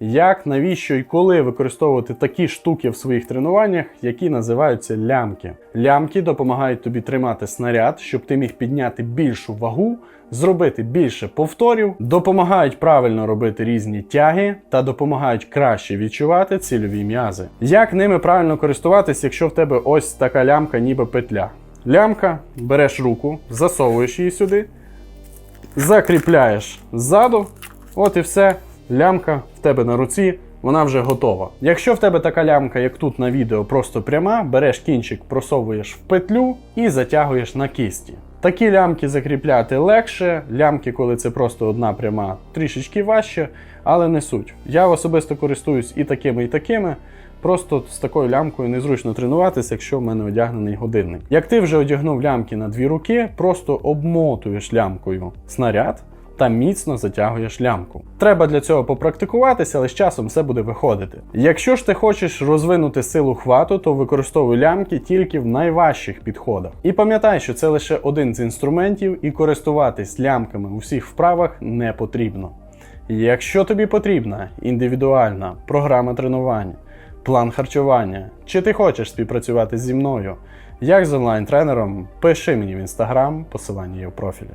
Як, навіщо і коли використовувати такі штуки в своїх тренуваннях, які називаються лямки. Лямки допомагають тобі тримати снаряд, щоб ти міг підняти більшу вагу, зробити більше повторів, допомагають правильно робити різні тяги та допомагають краще відчувати цільові м'язи. Як ними правильно користуватись, якщо в тебе ось така лямка, ніби петля? Лямка, береш руку, засовуєш її сюди, закріпляєш ззаду, от і все. Лямка тебе на руці, вона вже готова. Якщо в тебе така лямка, як тут на відео, просто пряма, береш кінчик, просовуєш в петлю і затягуєш на кісті. Такі лямки закріпляти легше, лямки, коли це просто одна пряма, трішечки важче, але не суть. Я особисто користуюсь і такими, і такими. Просто з такою лямкою незручно тренуватися, якщо в мене одягнений годинник. Як ти вже одягнув лямки на дві руки, просто обмотуєш лямкою снаряд та міцно затягуєш лямку. Треба для цього попрактикуватися, але з часом все буде виходити. Якщо ж ти хочеш розвинути силу хвату, то використовуй лямки тільки в найважчих підходах. І пам'ятай, що це лише один з інструментів, і користуватись лямками у всіх вправах не потрібно. Якщо тобі потрібна індивідуальна програма тренування, план харчування, чи ти хочеш співпрацювати зі мною, як з онлайн-тренером, пиши мені в інстаграм, посилання є в профілі.